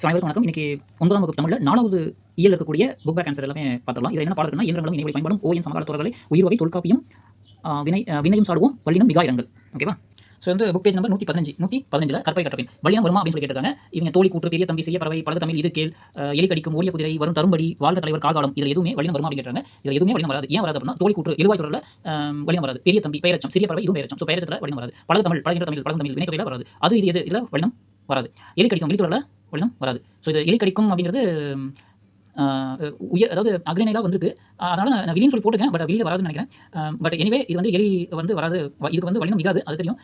So அனைவருக்கும் வணக்கம். இன்னைக்கு ஒன்பதாம் வகுப்பு தமிழில் நாலாவது இயல் இருக்கக்கூடிய புக் பேக் ஆன்சர் எல்லாமே பார்த்துக்கலாம் இதில் என்ன பாடம் இருக்குன்னா இயந்திரங்களும் இணைவை பயன்படும் ஓயின் சமகால தொடர்களை உயிர் வகை தொல்காப்பியம் வினை வினையும் சாடுவோம் வள்ளினம் மிகா இடங்கள். ஓகேவா ஸோ வந்து புக் பேஜ் நம்பர் நூற்றி பதினஞ்சு நூற்றி பதினஞ்சில் கற்பை கற்றபின் வள்ளினம் வருமா அப்படின்னு சொல்லி கேட்டிருக்காங்க. இவங்க தோழி கூற்று பெரிய தம்பி செய்ய பறவை பழக தமிழ் இது கேள் எலி கடிக்கும் ஓடிய குதிரை வரும் தரும்படி வாழ்ந்த தலைவர் கால்காலம் இதில் எதுவுமே வள்ளினம் வருமா அப்படின்னு கேட்டாங்க இதில் எதுவுமே வள்ளினம் வராது. ஏன் வராது அப்படின்னா தோழி கூற்று எழுவாய் தொடரில் வள்ளினம் வராது. பெரிய தம்பி பெயரச்சம் சிறிய பறவை இதுவும் பெயரச்சம். ஸோ பெயரச்சத்தில் வள்ளினம் வராது. பழக தமிழ் பழகின்ற தமிழ் பழக தமிழ் வினைத்தொகையில் வராது. அது இது எது இதில் வள்ளினம் வராது. எலி கடிக்கும் வெளித்தொடரில் வள்ளினம் வராது. ஸோ இது எலி கடிக்கும் அப்படிங்கிறது உயர் அதாவது அக்ரிணையில் வந்திருக்கு. அதனால் நான் விதின்னு சொல்லி போட்டுக்கேன் பட் வெளியில் வராதுன்னு நினைக்கிறேன். பட் எனிவே இது வந்து எலி வந்து வராது இதுக்கு வந்து வலினம் மிகாது அது தெரியும்.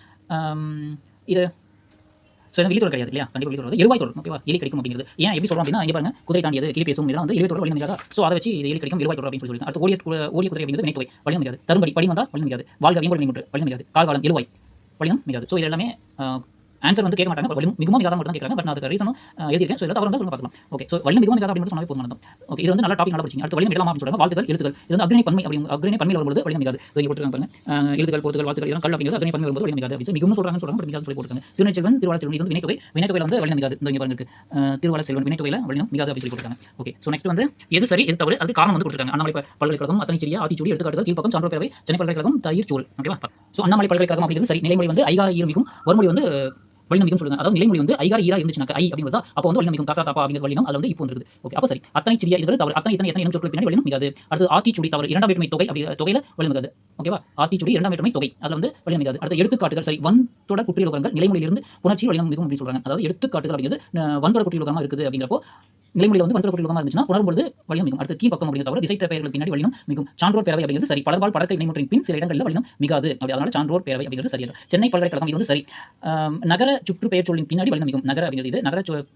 இது ஸோ இது வெளித்தொடர் கிடையாது இல்லையா? கண்டிப்பாக வெளித்தொடர் எருவாய் தொடர் ஓகேவா எலி கிடைக்கும் அப்படிங்கிறது. ஏன் எப்படி சொல்கிறோம் அப்படின்னா இங்கே பாருங்க குதிரை தாண்டியது கிளி பேசும் இதெல்லாம் வந்து எலி தொடர் வலினம் மிகாதா? ஸோ அதை வச்சு இது எலி கிடைக்கும் எருவாய் தொடர் அப்படின்னு சொல்லி சொல்லியிருக்காங்க. அடுத்து ஓடிய ஓடிய குதிரை அப்படிங்கிறது வினைத்தொகை வலினம் மிகாது. தரும்படி படி வந்தால் வலினம் மிகாது. வாழ்க வீம்பொழி மீன்முற்று வலினம் மிகாது. கால்காலம் எருவாய் வலினம் மிகாது. ஸோ இது எல்லாமே ஆன்சர் வந்து கேட்க மாட்டாங்க வலிமை மிகவும் மிகாத மட்டும் தான் கேட்குறாங்க பட் நான் அதுக்கு ரீசனும் எழுதியிருக்கேன். ஸோ இதை தவிர வந்து பார்க்கலாம். ஓகே ஸோ வலிமை மிகவும் மிகாத அப்படின்னு சொன்னாலே போதும் அர்த்தம் ஓகே இது வந்து நல்ல டாபிக் நல்லா படிச்சிங்க. அடுத்து வலிமை இடலாம் அப்படின்னு சொல்றாங்க வாழ்த்துக்கள் எழுத்துக்கள். இது வந்து அக்னி பன்மை அப்படி அக்னி பன்மையில் வரும்போது வலிமை மிகாது. இது இங்கே போட்டுருக்காங்க பாருங்க. எழுத்துக்கள் போட்டுகள் வாழ்த்துக்கள் இதெல்லாம் கல் அப்படிங்கிறது அக்னி பன்மை வரும்போது வலிமை மிகாது அப்படின்னு மிகவும் சொல்றாங்க சொல்றாங்க பட் மிகாது சொல்லி போட்டுருக்காங்க. செல்வன் திருவாளர் செல்வன் இது வந்து வினைத்தொகை வினைத்தொகையில் வந்து வலிமை மிகாது. இந்த இங்கே பாருங்க திருவாளர் செல்வன் வினைத்தொகையில் வலிமை மிகாது அப்படின்னு சொல்லி போட்டுருக்காங்க. ஓகே ஸோ நெக்ஸ்ட் வந்து எது சரி எது தவறு அது காரணம் வந்து கொடுத்துருக்காங்க. அண்ணாமலை பல்கலைக்கழகம் அத்தனை சிறிய ஆத்திச்சூடி எடுத்துக்காட்டுகள் கீழ்ப்பக்கம் சான்றோர் பேரவை சென்னை பல்கலைக்கழகம் தயிர் சோறு ஓகேவா ஸோ அண்ணாமலை பல்கலைக்கழகம் அப்படிங்கிறது சரி. நிலைமொழி வந்து ஐகார ஈர மிகும் வறுமொழி வந்து வலினம் சொல்லுங்க. அதாவது நிலைமொழி வந்து ஐகார ஈரா இருந்துச்சுனாக்க ஐ அப்படிங்கிறதா அப்போ வந்து வலினம் காசா தாப்பா அப்படிங்கிற வலினம் அது வந்து இப்போ இருக்குது. ஓகே அப்போ சரி. அத்தனை சிறிய இதுகள் தவறு அத்தனை எத்தனை எத்தனை சொற்கள் பின்னாடி வலினம் மிகாது. அடுத்து ஆத்தி சுடி தவறு இரண்டாம் வேற்றுமை தொகை அப்படி தொகையில் வலினம் ஓகேவா ஆத்தி சுடி இரண்டாம் வேற்றுமை தொகை அதில் வந்து வலினம் அடுத்து எடுத்துக்காட்டுகள் சரி வன் தொடர் குற்றியலுகரங்கள் நிலைமொழியிலிருந்து புணர்ச்சி வலினம் மிகும் அப்படின்னு சொல்றாங்க. அதாவது எடுத்துக்காட்டுகள் அப்படிங்கிறது அஹ், வன்தொடர் குற்றியல் இருக்குது அப்படிங்கிறப்போ நிலைமையில் வந்து வன்தொடர் குற்றியல் உரமாக இருந்துச்சுன்னா புணரும்பொழுது வலினம் மிகும். அடுத்து கீ பக்கம் அப்படிங்கிற தவிர திசை பெயர்கள் பின்னாடி வலியும் மிகும். சான்றோர் பேரவை அப்படிங்கிறது சரி. பலர்பால் படக்க இணைமுற்றின் பின் சில இடங்களில் வலியும் மிகாது. அப்படி அதனால சான்றோர் பேரவை அப்படிங்கிறது சரி. சென்னை பல்கலைக்கழகம் இது வந்து சரி. நகர சுற்று சொல்லின் பின்னாடி வலியும் மிகும். நகர அப்படிங்கிறது இது. நகர சு-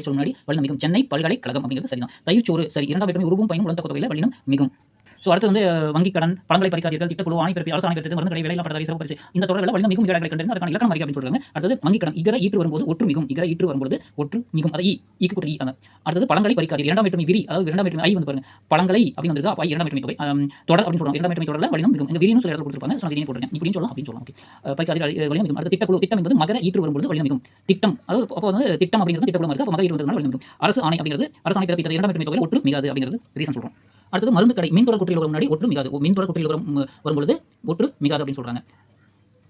சொல் முன்னாடி வலினம் மிகும். சென்னை பல்கலைக்கழகம் அப்படிங்கிறது சரிதான். தயிர்ச்சோறு சரி இரண்டாம் வேற்றுமை உருவும் பயனும் உடந்த தொகையில் வலினம் மிகும். ஸோ அடுத்து வந்து வங்கி கடன் பழங்களை பறிக்காதீர்கள் திட்டக்குழு ஆணை பிறப்பி அரசாணை பிறப்பு மருந்து கடை வேலை பட்டதாரி சிறப்பு பரிசு. இந்த தொடர் வலினம் மிகவும் இடங்களை கண்டறிந்து அதற்கான இலக்கணம் அறிக்கை அப்படின்னு சொல்றாங்க. அடுத்தது வங்கி கடன் இகர ஈற்று வரும்போது ஒற்று மிகும். இகர ஈற்று வரும்போது ஒற்று மிகும். அதை ஈக்கு கூட்டல் ஈ அடுத்தது பழங்களை பறிக்காதீர்கள். இரண்டாம் வேற்றுமை விரி அதாவது இரண்டாம் வேற்றுமை ஐ வந்து பாருங்க. பழங்களை அப்படின்னு வந்திருக்கு. அப்போ இரண்டாம் வேற்றுமை தொகை. தொடர் அப்படின்னு சொல்றோம் இரண்டாம் வேற்றுமை தொடரில் வலினம் மிகும். இங்க விரியும் சொல்லி இடத்துல கொடுத்துருப்பாங்க. ஸோ நான் போட்டுருங்க போட்டுருக்கேன். இப்படின்னு சொல்லலாம் அப்படின்னு சொல்லலாம். ஓகே பறிக்காதீர்கள். அஹ், வலினம் மிகும். அடுத்து திட்டக்குழு. திட்டம் என்பது மகர ஈற்று வரும்போது வலினம் மிகும். திட்டம். அதாவது அப்போ வந்து திட்டம் அப்படிங்கிறது திட்டக்குழு இருக்கு. அப்போ மகர ஈற்று வந்ததுனால வலினம் மிகும்? அரசு ஆணை அப்படிங்கிறது. அரசாணை பிறப்பித்தது இரண்டாம் வேற்றுமை தொகை ஒற்று மிகாது அப்படிங்கிறது ரீசன் சொல்றோம். அடுத்தது மருந்து கடை மின்தொடர் குற்றியில் வரும் முன்னாடி ஒற்று மிகாது மின்தொடர் குற்றியில் வரும் வரும்பொழுது ஒற்று மிகாது அப்படின்னு சொல்றாங்க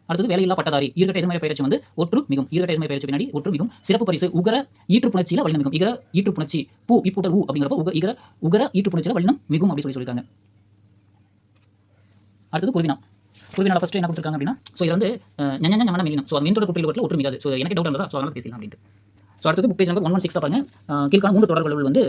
அடுத்தது வேலையில்லா பட்டதாரி ஈர்கட்ட எதிர்மறை பயிற்சி வந்து ஒற்று மிகும் ஈர்கட்ட எதிர்மறை பயிற்சி பின்னாடி ஒற்று மிகும் சிறப்பு பரிசு உகர ஈற்று புணர்ச்சியில் வலினம் மிகும் இகர ஈற்று புணர்ச்சி பூ இப்பூட்டல் ஊ அப்படிங்கிறப்ப உக இகர உகர ஈற்று புணர்ச்சியில் வலினம் மிகும் அப்படி சொல்லி சொல்லியிருக்காங்க அடுத்தது குருவினா குருவினால ஃபஸ்ட்டு என்ன கொடுத்துருக்காங்க அப்படின்னா ஸோ இது வந்து ஞான ஞ ஸோ அது மின்தொடர் குற்றியில் வரல ஒற்று மிகாது ஸோ எனக்கு டவுட் இருந்தால் ஸோ அதனால் பேசலாம் அப்படின்ட்டு ஸோ அடுத்தது book page number one one six பாருங்க. கீழ்கான மூன்று தொடர்கள் வந்து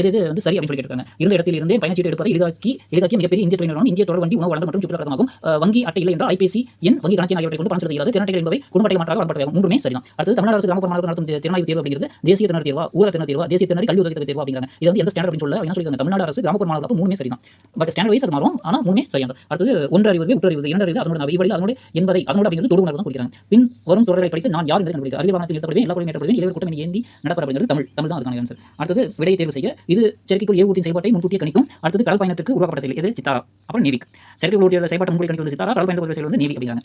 எது எது வந்து சரி அப்படின்னு சொல்லி கேட்டிருக்காங்க. இருந்த இடத்தில் இருந்தே பயணச்சீட்டு எடுப்பதை எளிதாக்கி எளிதாக்கி மிகப்பெரிய இந்திய தொழில் இந்திய தொடர் வண்டி உணவு வளர்ந்து மற்றும் சுற்றுலா வங்கி அட்டை இல்லை என்றால் ஐபிசி என் வங்கி கணக்கின் ஆகியவற்றை கொண்டு பணம் செலுத்த இயலாது திறன் அட்டைகள் என்பவை குடும்ப மாற்றாக வழங்கப்பட்டவை மூன்றுமே சரிதான். அடுத்து தமிழ்நாடு அரசு கிராமப்புற மாணவர்கள் நடத்தும் திறனாய்வு தேர்வு அப்படிங்கிறது தேசிய திறனர் தேர்வா ஊர திறனர் தேர்வா தேசிய திறனர் கல்வி உதவி தேர்வு அப்படிங்கிறாங்க. இது வந்து எந்த ஸ்டாண்டர்ட் அப்படின்னு சொல்ல என்ன சொல்லியிருக்காங்க. தமிழ்நாடு அரசு கிராமப்புற மாணவர்களுக்கு மூணுமே சரிதான். பட் ஸ்டாண்டர்ட் வைஸ் அது மாறும். ஆனால் மூணுமே சரியான அடுத்தது ஒன்று அறிவு உற்று அறிவு இரண்டு அறிவு அதனோட நான் வழியில் அதனோட என்பதை அதனோட அப்படிங்கிறது தொடு உணர்வு தான் கொடுக்கிறாங்க. பின் வரும் தொடர்களை படித்து நான் யார் என்பதை கண்டுபிடிக்க அறிவு வாகனத்தில் நிறுத்தப்படுவேன் எல்லா குறையும் ஏற்றப்படுவேன் இளைவர் கூட்டம் ஏந்தி நடப்பர் அப்படிங்கிறது தமிழ். தமிழ் தான் அதுக்கான ஆன்சர் அடுத்தது விடையை தேர்வு செய்ய இது செயற்கைக்குள் ஏவூட்டின் செயல்பாட்டை முன்கூட்டியே கணிக்கும். அடுத்தது கடல் பயணத்திற்கு உருவாக்கப்பட்ட செயல். இது சித்தாரா. அப்புறம் நேவிக் செயற்கைக்குள் ஊட்டியோட செயல்பாட்டை முன்கூட்டி கணிக்கிறது சித்தாரா? கடல் பயணத்துக்கு செயல் வந்து நேவி அப்படிங்கிறாங்க.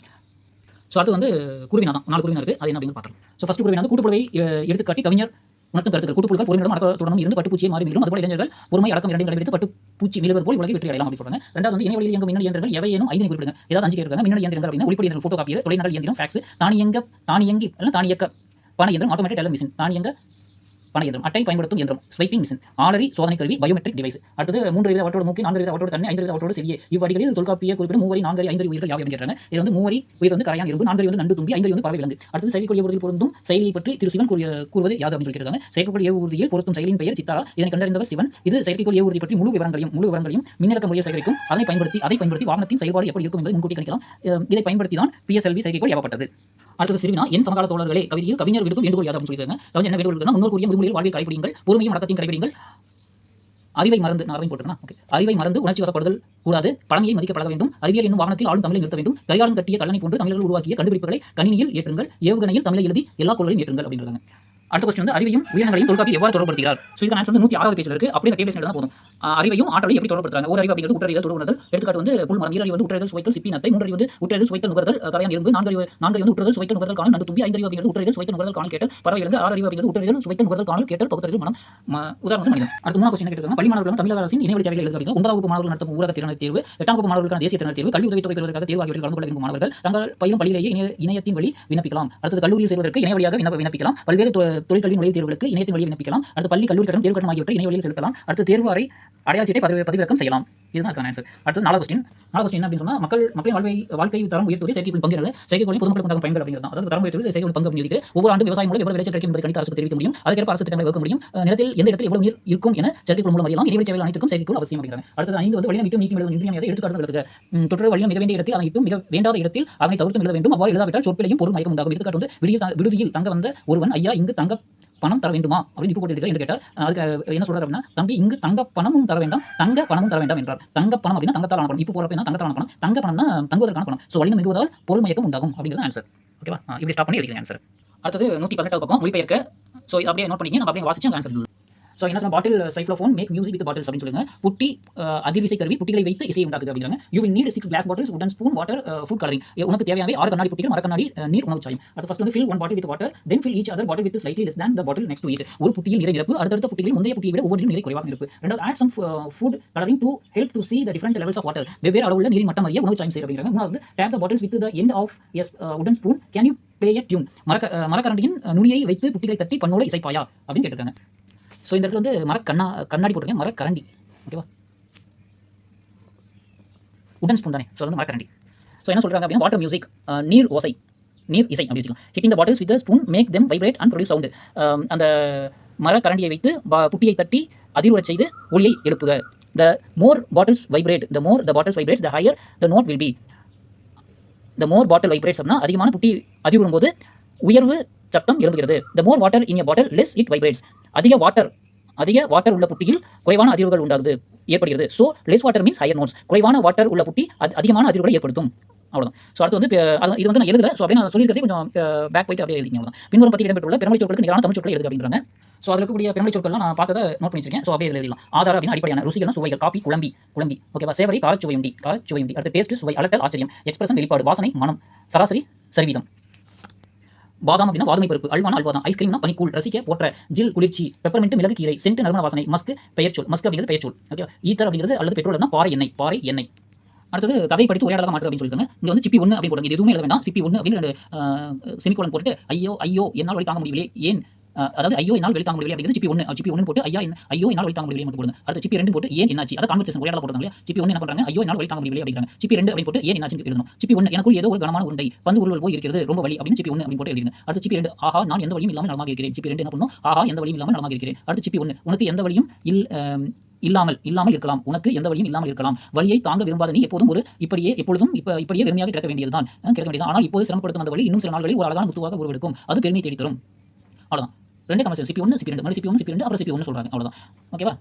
ஸோ அடுத்து வந்து குருவினா தான். நாலு குருவினா இருக்குது அது என்ன அப்படின்னு பார்க்கலாம். ஸோ ஃபஸ்ட் குருவினா வந்து கூட்டுப்புழவை எடுத்துக்காட்டி கவிஞர் உணர்த்தும் கருத்துக்கள். கூட்டுப்புழுக்கள் பொருளிடம் அடக்கத்துடனும் இருந்து பட்டுப்பூச்சியை மாறி மீளும். அதுபோல இளைஞர்கள் பொறுமை அடக்கம் இரண்டையும் கடைபிடித்து பட்டு பூச்சி மீளுவது போல் உலகை வெற்றி அடையலாம் அப்படி சொல்றாங்க. ரெண்டாவது வந்து இணையவழியில் இயங்கும் மின்னணு இயந்திரங்கள் எவையேனும் ஐந்து குறிப்பிடுங்க. ஏதாவது அஞ்சு கேட்கிறாங்க மின்னணு இயந்திரங்கள் அப்படின்னா ஒளிப்படி இயந்திரம் ஃபோட்டோ காப்பியர் தொலைநகல் இயந்திரம் ஃபேக்ஸ் தானியங்க தானியங்கி அல்ல தானியக்க. பண இயந்திரம் ஆட்டோமேட்டிக் டெலர் மிஷின் தானியங்க பண இயந்திரம். அட்டை பயன்படுத்தும் இயந்திரம். ஸ்வைப்பிங் மிஷின் ஆலரி சோதனை கருவி பயோமெட்ரிக் டிவைஸ் அடுத்தது மூன்று வித அவற்றோட மூக்கி நான்கு வித அவற்றோட கண்ணு ஐந்து வித அவற்றோட சிறிய இவ்வடிகளில் தொல்காப்பிய குறிப்பிடும் மூவரி நான்கு ஐந்து உயிர்கள் யாவை கேட்டாங்க இது வந்து மூவரி உயிர் வந்து கரையான் இரும்பு நான்கு வந்து நண்டு தும்பி ஐந்து வந்து பறவை விலங்கு. அடுத்தது செயற்கைக்குரிய ஊர்தியில் பொருந்தும் செயலியை பற்றி திரு சிவன் கூறிய கூறுவது யாது அப்படின்னு சொல்லியிருக்காங்க செயற்கொடிய ஊர்தியில் பொருத்தும் செயலின் பெயர் சித்தாரா? இதனை கண்டறிந்தவர் சிவன். இது செயற்கைக்குரிய ஊர்தி பற்றி முழு விவரங்களையும் முழு விவரங்களையும் மின்னடக்க முறையை சேகரிக்கும். அதை பயன்படுத்தி அதை பயன்படுத்தி வாகனத்தின் செயல்பாடு எப்படி இருக்கும் என்பதை முன்கூட்டி கணிக்கலாம். இதை பயன்படுத்தி தான் பிஎஸ்எல்வி செயற்கைக்கோள் ஏவப்பட்டது. அடுத்தது சிறுவினா என் சமகால தோழர்களே கவிதையில் கவிஞர் விடுக்கும் வேண்டுகோள் யாது அப்படின்னு சொல்லியிருக்காங்க. கவிஞர் என்ன வேண்டுகோள் இருக்குன்னா முன்னோர் கூறிய முதுமொழியில் வாழ்வில் கடைபிடிங்கள் பொறுமையும் அடக்கத்தையும் கடைபிடிங்கள் அறிவை மறந்து நான் அறிவை போட்டுருக்கேன்? ஓகே அறிவை மறந்து உணர்ச்சி வசப்படுதல் கூடாது பழமையை மதிக்க பழக வேண்டும் அறிவியல் என்னும் வாகனத்தில் ஆளும் தமிழை நிறுத்த வேண்டும் கரிகாலம் கட்டிய கல்லணை போன்று தமிழர்கள் உருவாக்கிய கண்டுபிடிப்புகளை கணினியில் ஏற்றுங்கள் ஏவுகணையில் தமிழை எழுதி எல்லா கொள்ளையும் ஏற்றுங்கள் அப்படின்றாங்க. அடுத்த கொஸ்டின் வந்து அறிவையும் உயிரினங்களையும் தொல்காப்பி எவ்வாறு தொடர்படுத்துகிறார் ஸோ இதுக்கு ஆன்சர் வந்து நூற்றி ஆறாவது பேஜில் இருக்கு. அப்படியே டேபிள் தான் போதும். அறிவையும் ஆற்றலையும் எப்படி தொடர்படுத்துறாங்க ஒரு அறிவு அப்படிங்கிறது உற்றறிதல் தொடர்புணர்தல் எடுத்துக்காட்டு வந்து புல் மரம் ஈரறிவு வந்து உற்றறிதல் சுவைத்தல் சிப்பினத்தை. மூன்றறிவு வந்து உற்றறிதல் சுவைத்தல் நுகர்தல் அஹ் கரையான் இரும்பு நான்கறிவு நான்கறிவு வந்து உற்றறிதல் சுவைத்தல் நுகர்தல் காணல் நடு தும்பி. ஐந்தறிவு அப்படிங்கிறது உற்றறிதல் சுவைத்தல் நுகர்தல் காணல் கேட்டல். பறவை இருந்து ஆறறிவு அப்படிங்கிறது உற்றறிதல் சுவைத்தல் நுகர்தல் காணல் கேட்டல் பகுத்தறிவு மனம். ம- உதாரணம் மனிதன். அடுத்து மூணாவது கொஸ்டின் கேட்டிருக்காங்க? பள்ளி மாணவர்கள் தமிழக அரசின் இணைவழி தேவைகள் எழுத அப்படிங்கிறது? ஒன்பதாம் வகுப்பு மாணவர்கள் நடத்தும் ஊரக திறனை தேர்வு எட்டாம் வகுப்பு மாணவர்களுக்கான தேசிய திறனை தேர்வு கல்வி உதவித்தொகை பெறுவதற்காக தேர்வு ஆகியவற்றில் கலந்து கொள்ள விரும்பும் மாணவர்கள் தங்கள் பயிலும் பள்ளியிலேயே இணையத்தின் வழி விண்ணப்பிக்கலாம். அடுத்தது கல்லூரியில் சேர்வதற்கு இணைய வழியாக விண்ணப்பிக்கலாம். பல்வேறு தொழிற்கல்வி நுழைவுத் தேர்வுகளுக்கு இணையத்தின் வழி விண்ணப்பிக்கலாம். அடுத்து பள்ளி கல்லூரி கட்டணம் தேர்வு கட்டணம் ஆகியவற்றை இணைய வழியில் செலுத்தலாம். அடுத்து தேர்வு அறை அடையாள சீட்டை பதிவிறக்கம் செய்யலாம். இதுதான் அதுக்கான ஆன்சர் அடுத்து நாலா கொஸ்டின் நாலா கொஸ்டின் அப்படின்னு சொன்னால் மக்கள் மக்களின் வாழ்வை வாழ்க்கை தரம் உயர்த்துவதில் செயற்கைக்குள் பங்கு செயற்கைக்கொள்ளின் பொதுமக்களுக்கு உண்டாகும் பயன்கள் அப்படிங்கிறது அதாவது தரம் உயர்த்துவது செயற்கைக்குள் பங்கு அப்படிங்கிறது ஒவ்வொரு ஆண்டு விவசாயம் மூலம் எவ்வளவு விளைச்சல் கிடைக்கும் என்பதை கணித்து அரசு தெரிவிக்க முடியும். அதற்கேற்ப அரசு திட்டங்களை வகுக்க முடியும். நிலத்தில் எந்த இடத்தில் எவ்வளவு நீர் இருக்கும் என செயற்கைக்குள் மூலம் அறியலாம். இடைவெளி சேவைகள் அனைத்துக்கும் செயற்கைக்குள் அவசியம் அப்படிங்கிறாங்க. அடுத்தது ஐந்து வந்து வழியை இட்டும் நீக்கி எழுதும் இன்றியமையாத எடுத்துக்காட்டு எழுதுக தொற்று வழியம் மிக வேண்டிய இடத்தில் அதனை மிக வேண்டாத இடத்தில் அதனை தவிர்த்து எழுத வேண்டும். அவ்வாறு எழுதாவிட்டால் சொற்பிலையும் பொருள் மயக்கம் உண்டாகும். எடுத்துக்காட்டு வந்து விடுதியில் தங்க வந்த ஒருவன் ஐயா இங்கு தங்க பணம் தர வேண்டுமா அப்படின்னு இப்போ போட்டு என்று கேட்டால் அதுக்கு என்ன சொல்றாரு அப்படின்னா தம்பி இங்கு தங்க பணமும் தர வேண்டாம் தங்க பணமும் தர வேண்டாம் என்றார். தங்க பணம் அப்படின்னா தங்கத்தால் பணம். இப்போ போறப்ப தங்கத்தால் ஆன பணம்? தங்க பணம்னா தங்குவதற்கான பணம். ஸோ வலிமை மிகுவதால் பொருள் மயக்கம் உண்டாகும் அப்படிங்கிறது ஆன்சர் ஓகேவா இப்படி ஸ்டாப் பண்ணி எழுதிங்க ஆன்சர் அடுத்தது நூற்றி பதினெட்டாவது பக்கம் மொழிபெயர்க்க. ஸோ இது அப்படியே நோட் பண்ணிங்க நம்ம அப்படியே வாசிச்சு ஆன்சர் ஸோ என்ன சொல்ல bottle xylophone make music with bottles அப்படின்னு சொல்லுங்க. புட்டி uh, அதிர்விசை கருவி புட்டிகளை வைத்து இசை உண்டாக்குது அப்படிங்கிறாங்க you will need six glass bottles wooden spoon water food colouring உனக்கு தேவையானவை ஆறு கண்ணாடி புட்டிகள் மர கண்ணாடி uh, நீர் உணவு சாயம். அது ஃபர்ஸ்ட் வந்து fill one bottle with water then fill each other bottle with slightly less than the bottle next to it. ஒரு புட்டியில் நிறை நிரப்பு அடுத்தடுத்த புட்டிகளில் முந்தைய புட்டியை விட ஒவ்வொன்றிலும் நிறை குறைவாக இருப்பு ரெண்டாவது add some food colouring to help to see the different levels of water வெவ்வேறு அளவுள்ள நீரின் மட்டம் அறிய உணவு சாயம் செய்ய அப்படிங்கிறாங்க. மூணாவது tap the bottles with the end of a wooden spoon can you play a tune? மரக்க uh, மரக்கரண்டியின் நுனியை வைத்து புட்டிகளை தட்டி பண்ணோட இசைப்பாயா? அப்படின்னு கேட்டிருக்காங்க. ஸோ இந்த இடத்துல வந்து மரக்கண்ணா கண்ணாடி போட்டிருக்கேன். மரக்கரண்டி ஓகேவா உடன் ஸ்பூன் தானே. ஸோ வந்து மரக்கரண்டி ஸோ என்ன சொல்கிறாங்க அப்படின்னா வாட்டர் மியூசிக் நீர் ஓசை நீர் இசை அப்படி வச்சுக்கலாம். Hitting the bottles with spoon make them vibrate and produce sound அந்த மரக்கரண்டியை வைத்து பா- புட்டியை தட்டி அதிர்வுறச் செய்து ஒளியை எழுப்புக. The more bottles vibrate the more the bottles vibrates the higher the note will be the more bottle vibrates அப்படின்னா அதிகமான புட்டி அதிர்வுறும் போது உயர்வு சத்தம் எழும்புகிறது. The more water in a bottle less it vibrates அதிக வாட்டர் அதிக வாட்டர் உள்ள புட்டியில் குறைவான அதிர்வுகள் உண்டாகுது ஏற்படுகிறது. So less water means higher notes குறைவான வாட்டர் உள்ள புட்டி அது அதிகமான அதிர்வுகளை ஏற்படுத்தும். அவ்வளோதான் ஸோ அடுத்து வந்து அது- இது வந்து நான் எழுதல. ஸோ அப்படியே நான் சொல்லியிருக்கிறதே கொஞ்சம் பேக் போயிட்டு அப்படியே எழுதிங்க அவ்வளோதான் பின்வரும் பற்றி இடம்பெற்றுள்ள பெருமொழி சொற்களுக்கு நிகரான தமிழ் சொற்களை எழுது அப்படின்றாங்க. ஸோ அதில் இருக்கக்கூடிய பெருமொழி சொற்கள்லாம் நான் பார்த்ததை நோட் பண்ணி வச்சிருக்கேன் ஸோ அப்படியே எழுதிலாம் ஆதார அப்படின்னா அடிப்படையான ருசிகள் சுவைகள். காப்பி குழம்பி குழம்பி. ஓகேவா சேவரி காரச்சுவையுண்டி. காரச்சுவையுண்டி. அடுத்து டேஸ்ட் சுவை அலட்டல் ஆச்சரியம். எக்ஸ்பிரஷன் வெளிப்பாடு வாசனை மனம். சராசரி சரிவீதம். பாதாம் அப்படின்னா வாதுமை பருப்பு அல்வானா அல்வாதான். ஐஸ்கிரீம்னா பனிக்கூழ் ரசிக்க போற்ற ஜில் குளிர்ச்சி பெப்பர்மெண்ட் மிளகு கீரை சென்ட் நறுமண வாசனை மஸ்க் பெயர்ச்சொல். மஸ்க் அப்படிங்கிறது பெயர்ச்சொல். ஓகே ஈத்தர் அப்படிங்கிறது அல்லது பெட்ரோல் தான் பாறை எண்ணெய் பாறை எண்ணெய். அடுத்தது கதை படித்து உரையாடலாம் மாற்று அப்படின்னு சொல்லிருக்காங்க இங்க வந்து சிப்பி ஒன்று அப்படின்னு போடுங்க இது எதுவுமே எழுத வேண்டாம். சிப்பி ஒன்று அப்படின்னு ரெண்டு செமிகோலன் போட்டு ஐயோ ஐயோ என்னால் வழி தாங்க முடியலையே ஏன்? அதாவது ஐயோ என்னால் வெளி தாங்க முடியல அப்படிங்கிறது சிப்பி ஒன்று சிப்பி ஒன்று போட்டு ஐயா என்ன ஐயோ என்னால் வெளி தாங்க முடியல மட்டும் போடுங்க அடுத்து சிப்பி ரெண்டு போட்டு ஏன் என்னாச்சு அதை கான்வர்சேஷன் உரையாடலாம் போடுறாங்க சிப்பி ஒன்று என்ன பண்ணுறாங்க ஐயோ என்னால் வெளி தாங்க முடியல அப்படிங்கிறாங்க சிப்பி ரெண்டு அப்படின்னு போட்டு ஏன் என்னாச்சு எழுதணும் சிப்பி ஒன்று எனக்குள் ஏதோ ஒரு கனமான உண்டை பந்து உருவல் போய் இருக்கிறது ரொம்ப வழி அப்படின்னு சிப்பி ஒன்று அப்படின்னு போட்டு எழுதுங்க அடுத்து சிப்பி ரெண்டு ஆஹா நான் எந்த வழியும் இல்லாமல் நடமாக இருக்கிறேன் சிப்பி ரெண்டு என்ன பண்ணும் ஆஹா எந்த வழியும் இல்லாமல் நடமாக இருக்கிறேன் அடுத்து சிப்பி ஒன்று உனக்கு எந்த வழியும் இல் இல்லாமல் இல்லாமல் இருக்கலாம் உனக்கு எந்த வழியும் இல்லாமல் இருக்கலாம் வழியை தாங்க விரும்பாத நீ எப்போதும் ஒரு இப்படியே எப்பொழுதும் இப்போ இப்படியே வெறுமையாக கிடக்க வேண்டியதுதான் கிடக்க வேண்டியது ஆனால் இப்போது சிரமப்படுத்தும் அந்த வழி இன்னும் சில நாட்களில் ஒரு அழகான முத்துவாக உருவெடுக்கும் அது பெருமை தேடித்தரும் அவ்வளோதான் ரெண்டு கமர்ஷியல் சிபி ஒன்று சிபி ரெண்டு மறுபடியும் சிபி ஒன்று சிபி ரெண்டு அப்புறம் சிபி ஒன்று சொல்கிறாங்க அவ்வளோதான் ஓகேவா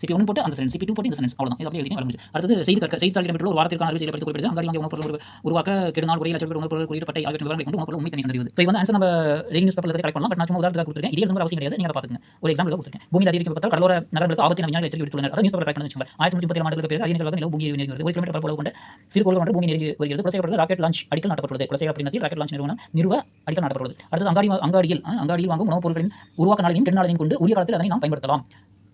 சிபி ஒன்று போட்டு அந்த சென்ஸ் சிபி டூ போட்டு இந்த சென்ஸ் அவ்வளோதான் இது அப்படியே எழுதி வரமுடிச்சு அடுத்தது செய்தி கற்க செய்தி இடம்பெற்ற ஒரு வாரத்திற்கான அறிவு செய்யப்பட்டு குறிப்பிட்டு அங்காடி வாங்கிய உணவுப் பொருள் உருவாக்க கெடுநாள் உடைய லட்சம் உணவுப் பொருள் குறிப்பிட்ட ஆகிய விவரங்களை கொண்டு உணவுப் பொருள் உண்மை தனி கண்டறிவது இப்போ வந்து ஆன்சர் நம்ம டெய்லி நியூஸ் பேப்பர்ல கரெக்ட் பண்ணலாம். பட் நான் சும்மா உதாரணத்துக்கு கொடுத்துருக்கேன். இது எழுதும் அவசியம் கிடையாது. நீங்கள் பார்த்துங்க ஒரு எக்ஸாம்பிள் கொடுத்துருக்கேன். பூமி அதிகரிக்கும் பார்த்தால் கடலோர நகரங்களுக்கு ஆபத்தின விஞ்ஞானிகள் எச்சரிக்கை விடுத்துள்ளனர். அதாவது நியூஸ் பேப்பர் கரெக்ட் பண்ணி வச்சுக்கோங்க. ஆயிரத்தி நூற்றி முப்பத்தி ஏழு ஆண்டுகளுக்கு பிறகு அதிக நிலவு பூமி நெருங்குகிறது ஒரு கிலோமீட்டர் பரப்பளவு கொண்ட சிறு கோள் கொண்ட பூமி நெருங்கி வருகிறது. குலசைப்பட்டது ராக்கெட் லான்ச் அடிக்கல் நாட்டப்பட்டுள்ளது. குலசை அப்படிங்கிறது ராக்கெட் லான்ச் நிறுவனம் நிறுவ அடிக்கல் நாட்டப்பட்டுள்ளது. அடுத்து அங்காடி அங்காடியில் அங்காடியில் வாங்கும் உணவுப் பொருட்களின் உருவாக்க நாளையும் கெடுநாளையும் கொண்டு உரிய காலத்தில் அதனை நாம் பயன்படுத்தலாம்.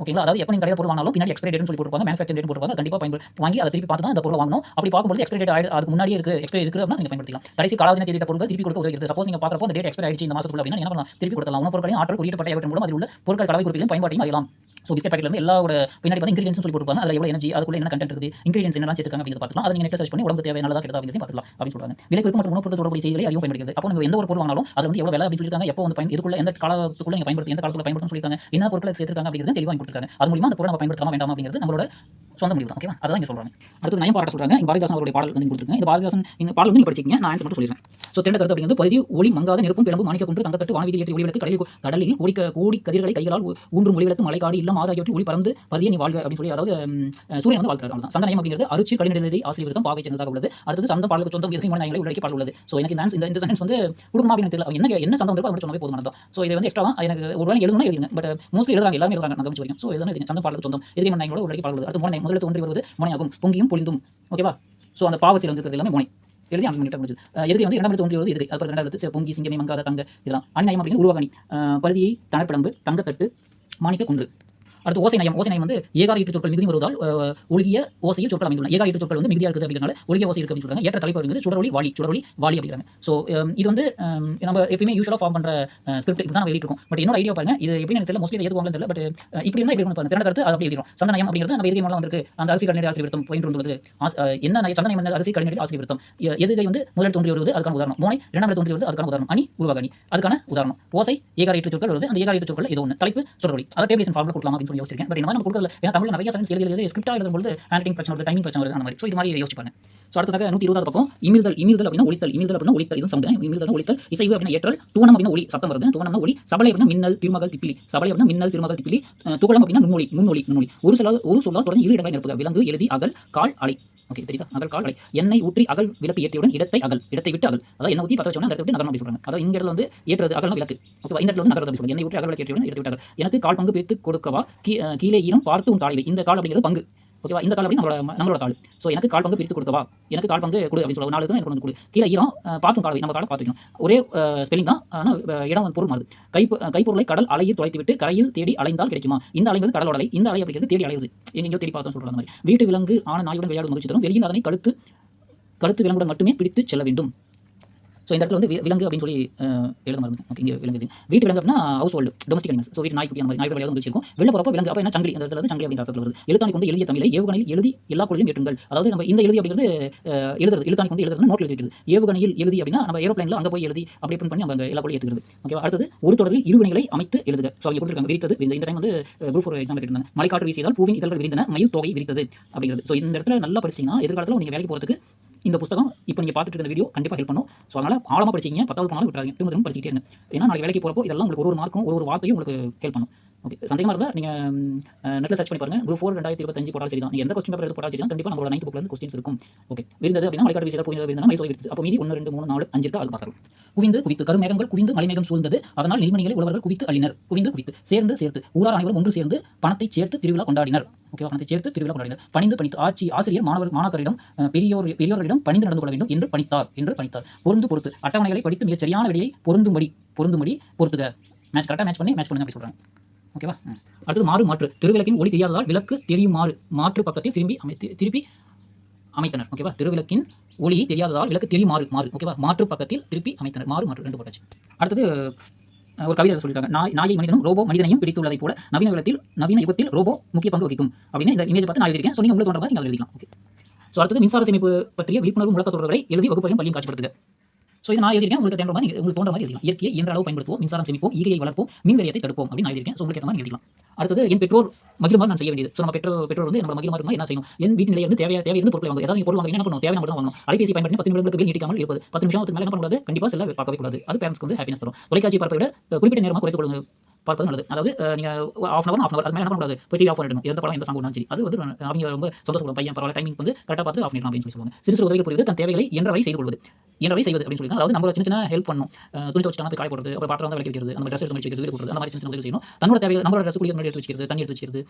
ஓகேங்களா? அதாவது எப்போ நீங்கள் கடையில் பொருள் வாங்கினாலும் பின்னாடி எக்ஸ்பைரி டேட்னு சொல்லி போட்டுருப்பாங்க மேனுஃபேக்சர் டேட் போட்டுருப்பாங்க கண்டிப்பாக பயன்படுத்தி வாங்கி அதை திருப்பி பார்த்து தான் அந்த பொருள் வாங்கணும். அப்படி பார்க்கும்போது எக்ஸ்பைரி டேட் அதுக்கு முன்னாடியே இருக்குது எக்ஸ்பைரி இருக்குது அப்படின்னா நீங்கள் பயன்படுத்தலாம் கடைசி காலாவதின தேதியிட்ட பொருள் திருப்பி கொடுக்க உதவுகிறது சப்போஸ் நீங்கள் பார்க்குறப்போ அந்த டேட் எக்ஸ்பைரி ஆயிடுச்சு இந்த மாதத்துக்குள்ள அப்படின்னா என்ன பண்ணலாம்? திருப்பி கொடுக்கலாம் உணவு பொருட்களையும் ஆற்றல் குறியிடப்பட்ட ஏவற்றின் மூலம் அதில் உள்ள பொருட்கள் கலவை குறிப்பிலும் பயன்பாட்டையும் அறியலாம் ஸோ பிஸ்கட் பேக்கெட்ல இருந்து எல்லாரோட பின்னாடி வந்து இன்கிரியன்ஸ் சொல்லி போட்டுருப்பாங்க. அதில் எவ்வளோ எனர்ஜி அதுக்குள்ள என்ன கண்டென்ட் இருக்குது இன்கிரியன்ஸ் என்னலாம் சேர்த்துக்காங்க அப்படிங்கிறத பார்த்துக்கலாம். அதை நீங்கள் நெட் சர்ச் பண்ணி உடம்பு தேவை நல்லதா கிடையாது அப்படின்னு பார்த்துக்கலாம் அப்படின்னு சொல்றாங்க. விலை குறிப்பு மற்றும் உணவு பொருட்கள் தொடர்புடைய செய்திகளை அதிகம் பயன்படுகிறது அப்போ நம்ம எந்த ஒரு பொருள் வாங்கினாலும் அது வந்து எவ்வளோ விலை அப்படின்னு சொல்லியிருக்காங்க எப்போ வந்து பயன் இதுக்குள்ள எந்த காலத்துக்குள்ள நீங்கள் பயன்படுத்தி எந்த காலத்துல பயன்படுத்தும் சொல்லியிருக்காங்க என்ன பொருட்களை சேர்த்துருக்காங்க அப்படிங்கிறது தெளிவாக கொடுத்துருக்காங்க. அது மூலியமா அந்த பொருளை நம்ம பயன்படுத்தலாம் வேண்டாம் அப்படிங்கிறது நம்மளோட சொந்த முடிவு தான் ஓகேவா அதான் இங்கே சொல்கிறாங்க அடுத்து நயம் பாராட்ட சொல்கிறாங்க பாரதிதாசன் அவருடைய பாடல் வந்து கொடுத்துருக்கேன் இந்த பாரதிதாசன் இந்த பாடல் வந்து நீங்கள் படிச்சிங்க நான் ஆன்சர் மட்டும் சொல்லிடுறேன். ஸோ திரண்ட கருத்து அப்படிங்கிறது பகுதி ஒளி மங்காத நெருப்பும் பிளம்பும் மாணிக்க குன்று தங்கத்தட்டு வானவீதி ஏற்றி ஒளிவிளக்கு கடலில் கடலில் கோடி க- கோடி கதிர்களை கைகளால் ஊ- ஊன்றும் ஒளி மலைக்காடு இல்லம் ஆகியவற்றில் ஒளி பறந்து பருதிய நீ வாழ்க அப்படின்னு சொல்லி அதாவது சூரியன் வந்து வாழ்த்துறாரு அவ்வளவுதான். சந்த நயம் அப்படிங்கிறது அருச்சி கடினத்தை ஆசிரியர் விருத்தம் பாகை சேர்ந்ததாக உள்ளது. அடுத்தது சந்த பாடலுக்கு சொந்தம் எதிர்மறை நயங்களை உள்ளடக்கி பாடல் உள்ளது. ஸோ எனக்கு இந்த இந்த சென்டென்ஸ் வந்து கொடுக்கணுமா அப்படின்னு தெரியல. என்ன என்ன சந்தம் இருக்கோ அதை மட்டும் சொன்னாவே போதுமானது ஸோ இது வந்து எக்ஸ்ட்ரா எனக்கு ஒரு வேலை எழுதணும் எழுதுங்க. பட் மோஸ்ட்லி எழுதுறாங்க எல்லாமே எழுதுறாங்க நான் கவனிச்சு வரைக்கும் ஸோ எழுதுனா எழுதுங்க. சந்த பாடலுக்கு சொந்தம் எதிர்மறை நயங்களோட உள்ளடக்கி பாடல் உள்ளது. அடுத்து முனை முதலத்து தோன்றி வருவது முனையாகும். பொங்கியும் பொழிந்தும். ஓகேவா ஸோ அந்த பாவத்தில் வந்து இருக்கிறது எல்லாமே முனை. எழுதி அஞ்சு மினிட் முடிஞ்சது. எதிரி வந்து இரண்டாம் தோன்றி வருவது எதிரி. அப்புறம் இரண்டாவது பொங்கி சிங்கமே மங்காத தங்க இதெல்லாம். அந்நயம் அப்படின்னு உருவாகணி. பருதியை தனப்பிளம்பு தங்கத்தட்டு மாணிக்க குன்று. அடுத்து ஓசை நயம் ஓசை நயம் வந்து ஏகார ஈட்டு சொற்கள் மிகுதி வருவதால் ஒழுகிய ஓசையில் சொற்கள் அமைந்துள்ளன. ஏகார ஈட்டு சொற்கள் வந்து மிகுதியாக இருக்குது அப்படிங்கிறனால ஒழுகிய ஓசை இருக்கு அப்படின்னு சொல்றாங்க. ஏற்ற தலைப்பு வந்து சுடரொளி வாலி சுடரொளி வாலி அப்படிங்கிறாங்க. ஸோ இது வந்து நம்ம எப்பயுமே யூஸ்வலாக ஃபார்ம் பண்ணுற ஸ்கிரிப்ட் இப்படி தான் நம்ம பட் என்னோட ஐடியா பாருங்க. இது எப்படி எனக்கு தெரியல. மோஸ்ட்லி எது வாங்கலாம் தெரியல. பட் இப்படி இருந்தால் இப்படி பாருங்க. திறந்த கருத்து அது அப்படி எழுதிடும் சந்த நயம் அப்படிங்கிறது நம்ம எதிரி வந்திருக்கு. அந்த அரிசி கடினடி ஆசிரியர் விருத்தம் போயிட்டு என்ன சந்த நயம் என்ன? அரிசி கடினடி ஆசிரியர் விருத்தம். எதுகை வந்து முதல் தோன்றி வருவது? அதுக்கான உதாரணம். மோனை இரண்டாம் தோன்றி வருவது? அதுக்கான உதாரணம். அணி உருவாக அணி. அதுக்கான உதாரணம். ஓசை ஏகார ஈட்டு சொற்கள் வருது அந்த ஏகார ஈட்டு சொற்கள் இது ஒன்று தலைப்பு சொல்றொழி அதை டேபிளேஷன் ஃபார்மில் கொடுக்கலாம் அப்படின்னு சொல்லி யோசிச்சிருக்கேன். பட் இந்த மாதிரி நம்ம கொடுக்கல ஏன்னா தமிழ் நிறைய சென்ஸ் எழுதி எழுதி ஸ்கிரிப்டாக எழுதும்போது ஹேண்டிங் பிரச்சனை வருது டைமிங் பிரச்சனை வருது அந்த மாதிரி. ஸோ இது மாதிரி யோசிச்சு பாருங்க ஸோ அடுத்ததாக நூற்றி இருபதாவது பக்கம் இமிழ்தல் இமிழ்தல் அப்படின்னா ஒளித்தல் இமிழ்தல் அப்படின்னா ஒளித்தல் இதுவும் சவுண்ட் இமிழ்தல் ஒளித்தல் இசைவு அப்படின்னா ஏற்றல் தூணம் அப்படின்னா ஒளி சத்தம் வருது தூணம்னா ஒளி சபலை அப்படின்னா மின்னல் திருமகள் திப்பிலி சபலை அப்படின்னா மின்னல் திருமகள் திப்பிலி அஹ், அப்படின்னா நுண்ணொளி நுண்ணொளி நுண்ணொளி ஒரு சொல்லால் ஒரு சொல்லால் தொடர்ந்து இரு இடங்களை நிரப்புக. விலங்கு எழுதி அகல் கால் அலை. ஓகே தெரியுதா? அகல் கால் அலை எண்ணெய் ஊற்றி அகல் விளக்கு ஏற்றியுடன் இடத்தை அகல் இடத்தை விட்டு அகல். அதாவது எண்ணெய் ஊற்றி பற்ற வச்சோம்னா அந்த இடத்தை விட்டு நகரம் அப்படி சொல்றாங்க. அதாவது இங்க இடத்துல வந்து ஏற்றது அகல்னா விளக்கு. ஓகே இந்த இடத்துல வந்து நகரம் அப்படி சொல்லுங்க எண்ணெய் ஊற்றி அகல் விளக்கு ஏற்றியுடன் இடத்தை விட்டு அகல். எனக்கு கால் பங்கு பிரித்து கொடுக்கவா? கீழே ஈரம் பார்த்து உன் தாழ்வை இந்த கால் அப்படிங்கிறது பங்கு. ஓகேவா? இந்த கால் அப்படின்னு நம்மளோட நம்மளோட கால். ஸோ எனக்கு கால் பங்கு பிரித்து கொடுக்கவா? எனக்கு கால் பங்கு கொடு அப்படின்னு சொல்லுவாங்க நாலு எனக்கு ஒன்று கொடு. கீழே ஈரம் அஹ், காலவை நம்ம காலை பார்த்துக்கணும். ஒரே ஸ்பெல்லிங் தான். ஆனால் இடம் வந்து பொருள் மாறுது கை கைப்பொருளை கடல் அலையில் தொலைத்து விட்டு கரையில் தேடி அலைந்தால் கிடைக்குமா? இந்த அலைங்கிறது கடலோட அலை. இந்த அலை அப்படிங்கிறது தேடி அலையுது எங்கெங்கோ தேடி பார்த்தோம் சொல்கிற மாதிரி. வீட்டு விலங்கு ஆன நாயுடன் விளையாடும் மகிழ்ச்சி தரும். வெளியில் அதனை கழுத்து கழுத்து விலங்குடன் மட்டுமே பிடித்து செல்ல வேண்டும். ஸோ இந்த இடத்துல வந்து விலங்கு அப்படின்னு சொல்லி எழுத மறந்து ஓகே இங்கே விலங்கு வீட்டு விலங்கு அப்படின்னா household domestic animals so வீட்டு நாய்க்குட்டி அந்த மாதிரி நாய்க்கு விளையாடும் மகிழ்ச்சி இருக்கும் வெளில போகிறப்ப விலங்கு அப்போ என்ன சங்கிலி அந்த இடத்துல சங்கிலி அப்படின்ற அர்த்தத்தில் வருது. எழுத்தாணி கொண்டு எழுதிய தமிழை ஏவுகணையில் எழுதி எல்லா குழுவையும் ஏற்றுங்கள். அதாவது நம்ம இந்த எழுதி அப்படிங்கிறது எழுதுறது எழுத்தாணி கொண்டு எழுதுறது நோட்டில் எழுதிக்கிறது. ஏவுகணையில் எழுதி அப்படின்னா நம்ம ஏரோப்ளைனில் அங்கே போய் எழுதி அப்படி பிரிண்ட் பண்ணி நம்ம எல்லா குழுவையும் ஏற்றுக்கிறது ஓகேவா அடுத்தது ஒரு தொடரில் இருவினைகளை அமைத்து எழுதுக. ஸோ அவங்க கொடுத்துருக்காங்க விரித்தது. இந்த டைம் வந்து குரூப் ஃபோர் எக்ஸாம் கேட்டிருந்தாங்க மலைக்காற்று வீசியதால் பூவின் இதழ்கள் விரிந்தன மயில் தொகை விரித்தது அப்படிங்கிறது. ஸோ இந்த இடத்துல நல்லா படிச்சிங்கன்னா எதிர்காலத்தில் நீங்கள் வேலைக்கு போகிறதுக்கு இந்த புத்தகம் இப்போ நீங்கள் பார்த்துட்டு இருக்க வீடியோ கண்டிப்பாக ஹெல்ப் பண்ணும். ஸோ அதனால் ஆழமாக படிச்சிங்க பத்தாவது போனாலும் விட்டுறாங்க திரும்ப திரும்ப படிச்சிக்கிட்டே இருங்க. ஏன்னா நாளைக்கு வேலைக்கு போகிறப்போ இதெல்லாம் உங்களுக்கு ஒரு ஒரு மார்க்கும் ஒரு ஒரு வார்த்தையும் உங்களுக்கு ஹெல்ப் பண்ணும். ஓகே சந்தேகமாக இருந்தால் நீங்கள் நெட்டில் சர்ச் பண்ணி பாருங்கள் குரூப் ஃபோர் ரெண்டாயிரத்தி இருபத்தஞ்சு போட்டாலும் சரி தான் எந்த கொஸ்டின் பேப்பர் எடுத்து போட்டாலும் சரி தான் கண்டிப்பாக நம்மளோட நைன்த் புக்கில் இருந்து கொஸ்டின்ஸ் இருக்கும். ஓகே விருந்தது அப்படின்னா மலைக்காடு விஷயத்தில் புரிந்தது விருந்தனா மை விருது அப்போ மீதி ஒன்று ரெண்டு மூணு நாலு அஞ்சு இருக்கு அது பார்க்கலாம் குவிந்து குவித்து கருமேகங்கள் குவிந்து மலைமேகம் சூழ்ந்தது. அதனால் நெல்மணிகளை உழவர்கள் குவித்து அள்ளினர். குவிந்து குவித்து சேர்ந்து சேர்த்து. ஊரார் அனைவரும் ஒன்று சேர்ந்து பணத்தை சேர்த்து திருவிழா கொண்டாடினர். ஓகேவா பணத்தை சேர்த்து திருவிழா கொண்டாடினர். பணிந்து பணித்து ஆட்சி ஆசிரியர் மாணவர் மாணாக்கரிடம் பெரியோர் பெரியோர்களிடம் அவர்களிடம் பணிந்து நடந்து கொள்ள வேண்டும் என்று பணித்தார் என்று பணித்தார். பொருந்து பொறுத்து. அட்டவணைகளை படித்து மிகச் சரியான விடையை பொருந்தும்படி பொருந்தும்படி பொறுத்துக. மேட்ச் கரெக்டாக மேட்ச் பண்ணி மேட்ச் பண்ணுங்க அப்படி சொல்றாங்க. ஓகேவா ம். அடுத்தது மாறு மாற்று. திருவிளக்கின் ஒளி தெரியாததால் விளக்கு தெரியும் மாறு மாற்று பக்கத்தில் திரும்பி அமை திருப்பி அமைத்தனர். ஓகேவா திருவிளக்கின் ஒளி தெரியாததால் விளக்கு தெரியும் மாறு. மாறு ஓகேவா மாற்று பக்கத்தில் திருப்பி அமைத்தனர். மாறு மாற்று ரெண்டு போட்டாச்சு. அடுத்தது ஒரு கவிதை சொல்லியிருக்காங்க. நாய் நாயை மனிதனும் ரோபோ மனிதனையும் பிடித்துள்ளதை போல நவீன யுகத்தில் நவீன யுகத்தில் ரோபோ முக்கிய பங்கு வகிக்கும். அப்படின்னு இந்த இமேஜ் பார்த்து நான் எழுதியிருக்கேன். சொன்னீங்க உங்களுக்கு தோன்ற மாதிரி நீங்கள் எழுதிக்கலாம். ஓகே ஸோ அடுத்தது மின்சார சேமிப்பு பற்றிய விழிப்புணர்வு முழக்க தொடர்களை எழுதி வகுப்பையும் பள்ளியும் காட்சிப்படுத்துக. ஸோ இது நான் எழுதியிருக்கேன். உங்களுக்கு தேன்ற மாதிரி உங்களுக்கு தோன்ற மாதிரி எழுதலாம் இயற்கையை இயன்ற அளவு பயன்படுத்துவோம். மின்சாரம் சேமிப்போம். ஈகையை வளர்ப்போம். மின் விரயத்தை தடுப்போம். அப்படின்னு நான் எழுதியிருக்கேன். ஸோ உங்களுக்கு ஏற்ற மாதிரி எழுதலாம் அடுத்தது என் பெற்றோர் மகிழுமாறு நான் செய்ய வேண்டியது. ஸோ நம்ம பெற்றோர் பெற்றோர் வந்து நம்ம மகிழுமாறு என்ன செய்யணும்? என் வீட்டு நிலையிலிருந்து தேவையா தேவை இருந்து பொருட்கள் வாங்க ஏதாவது பொருள் வாங்க என்ன பண்ணுவோம்? தேவை நம்ம வாங்கணும். அலைபேசி பயன்படுத்தி பத்து நிமிடங்களுக்கு வெளியே நீட்டிக்காமல் இருப்பது. பத்து நிமிஷம் மேலே என்ன பண்ணக்கூடாது? கண்டிப்பாக செல்ல பார்க்கவே கூடாது. அது பேரண்ட்ஸ்க்கு வந்து ஹாப்பினஸ் தரும். தொலைக்காட்சி பார்ப்பதை விட குறிப்பிட்ட நேரமாக குறைத்து கொள்ளுங்கள். பார்ப்பது நல்லது. அதாவது நீங்கள் half an hour half hour அது மேலே என்ன பண்ணக்கூடாது போய் டிவி ஆஃப் பண்ணிடணும் எந்த படம் எந்த சாங் சரி. அது வந்து அவங்க ரொம்ப சந்தோஷப்படும். பையன் பரவாயில்ல டைமிங் வந்து கரெக்டாக பார்த்து ஆஃப் பண்ணிடலாம் அப்படின்னு சொல்லி சொல்லுவாங்க. சிறு சிறு உதவிகள் புரிவது தன் தேவைகளை இயன்றவரை செய்து கொள்வது. இயன்றவரை செய்வது அப்படின்னு சொல்லி அதாவது நம்ம சின்ன சின்ன ஹெல்ப் பண்ணும் துணி துவச்சிட்டாங்க போய் காய போடுறது அப்புறம் பாத்திரம் வந்து விளக்கி வைக்கிறது நம்ம ட்ரெஸ் எடுத்து வச்சுக்கிறது வீடு போடுறது அந்த மாதிரி சின்ன சின்ன உதவி செய்யணும். தன்னோட தேவைகள் நம்மளோட ட்ரெஸ் குளிக்க எடுத்து வச்சிருக்கிறது தண்ணி எடுத்து வச்சிருக்கிறது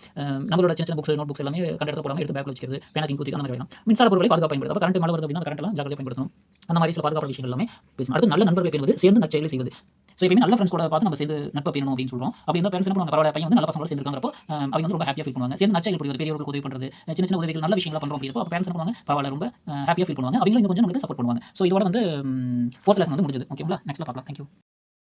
நம்மளோட சின்ன சின்ன புக்ஸ் நோட் புக்ஸ் எல்லாமே கண்ட போடாமல் எடுத்து பேக்கில் வச்சிருக்கிறது பேனக்கிங் குத்தி அந்த மாதிரி வேணும். மின்சார பொருட்களை பாதுகாப்பு பயன்படுத்தும். அப்போ கரண்ட் மழை வருது அப்படின்னா கரண்ட் எல்லாம் ஜாக்கிரதை பயன்படுத்தணும். அந்த மாதிரி சில பாதுகாப்பு விஷயங்கள் எல்லாமே பேசணும். அடுத்து நல்ல நண்பர்களை பேணுவது சேர்ந்து நற்செயலை செய்வது. ஸோ எப்பயுமே நல்ல ஃப்ரெண்ட்ஸ் கூட பார்த்து நம்ம சேர்ந்து நட்பு பேணும் அப்படின்னு சொல்கிறோம் அப்படி இருந்தால் பேரண்ட்ஸ் என்ன பண்ணுவாங்க? பரவாயில்ல பையன் வந்து நல்ல பசங்களோட சேர்ந்துருக்காங்கிறப்போ அவங்க வந்து ரொம்ப ஹாப்பியாக ஃபீல் பண்ணுவாங்க. சேர்ந்து நச்சைகள் புரியுது பெரியவர்களுக்கு உதவி பண்ணுறது சின்ன சின்ன உதவிகள் நல்ல விஷயங்களை பண்ணுறோம் அப்படிங்கிறப்போ அப்போ பேரண்ட்ஸ் என்ன பண்ணுவாங்க? பரவாயில்ல ரொம்ப ஹாப்பியாக ஃபீல் பண்ணுவாங்க. அவங்களும் இன்னும் கொஞ்சம் நம்மளுக்கு சப்போர்ட் பண்ணுவாங்க. ஸோ இதோட வந்து ஃபோர்த் லெசன் வந்து முடிஞ்சது. ஓகேங்களா நெக்ஸ்ட்டில் பார்க்கலாம். தேங்க்யூ